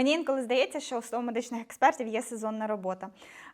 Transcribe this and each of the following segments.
Мені інколи здається, що у слово медичних експертів є сезонна робота.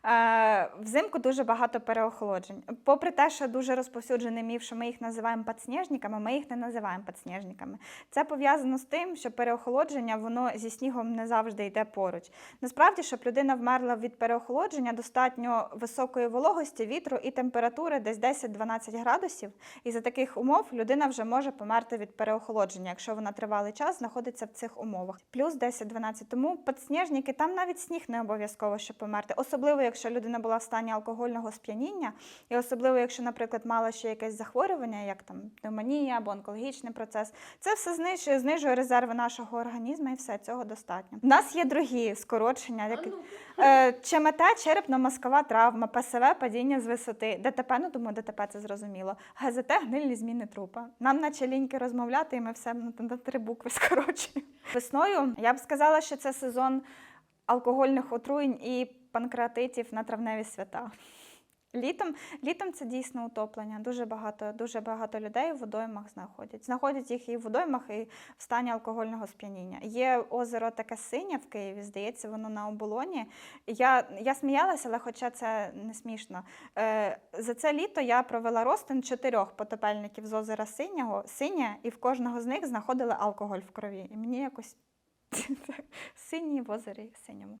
Е, взимку дуже багато переохолоджень. Попри те, що дуже розповсюджений міф, що ми їх називаємо подснежниками, ми їх не називаємо подснежниками. Це пов'язано з тим, що переохолодження воно зі снігом не завжди йде поруч. Насправді, щоб людина вмерла від переохолодження, достатньо високої вологості, вітру і температури десь 10-12 градусів. І за таких умов людина вже може померти від переохолодження, якщо вона тривалий час знаходиться в цих умовах. Плюс 10-12. Тому подснежники там навіть сніг не обов'язково, щоб померти. Особливо, якщо людина була в стані алкогольного сп'яніння, і особливо, якщо, наприклад, мала ще якесь захворювання, як там пневмонія або онкологічний процес. Це все знижує, знижує резерви нашого організму, і все цього достатньо. У нас є другі скорочення, які е, ЧМТ, черепно-мозкова травма, ПСВ, падіння з висоти, ДТП, ну думаю, ДТП це зрозуміло. ГЗТ, гнильні зміни трупа. Нам наче ліньки розмовляти, і ми все на три букви скорочуємо. Весною я б сказала, що це сезон алкогольних отруєнь і панкреатитів на травневі свята. Літом, літом це дійсно утоплення. Дуже багато, дуже багато людей в водоймах знаходять. Знаходять їх і в водоймах, і в стані алкогольного сп'яніння. Є озеро таке синє в Києві, здається, воно на оболоні. Я, я сміялася, але хоча це не смішно. Е, за це літо я провела розтин чотирьох потопельників з озера Синього, синє, і в кожного з них знаходили алкоголь в крові. І мені якось синій в озері синьому.